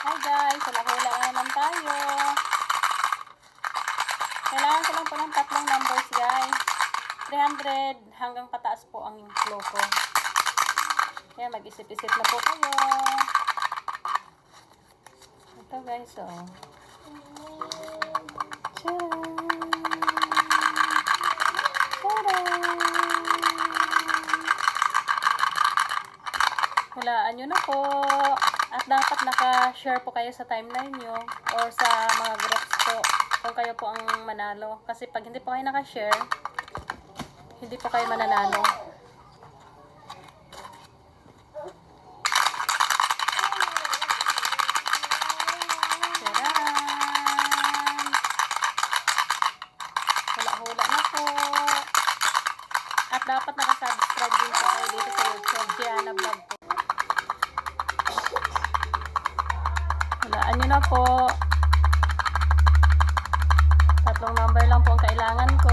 Hi guys, hula-hula na naman tayo. Kailangan ko lang po ng tatlong numbers guys. 300 hanggang pataas po ang flow ko. Kaya mag-isip-isip na po kayo. Ito guys, oh. Hulaan nyo na po. At dapat naka-share po kayo sa timeline nyo or sa mga groups po kung kayo po ang manalo. Kasi pag hindi po kayo naka-share, hindi po kayo mananalo. Hula-hula na po. At dapat nakasubscribe din po kayo dito sa YouTube. Gianna Hulaan nyo na po. Tatlong number lang po ang kailangan ko.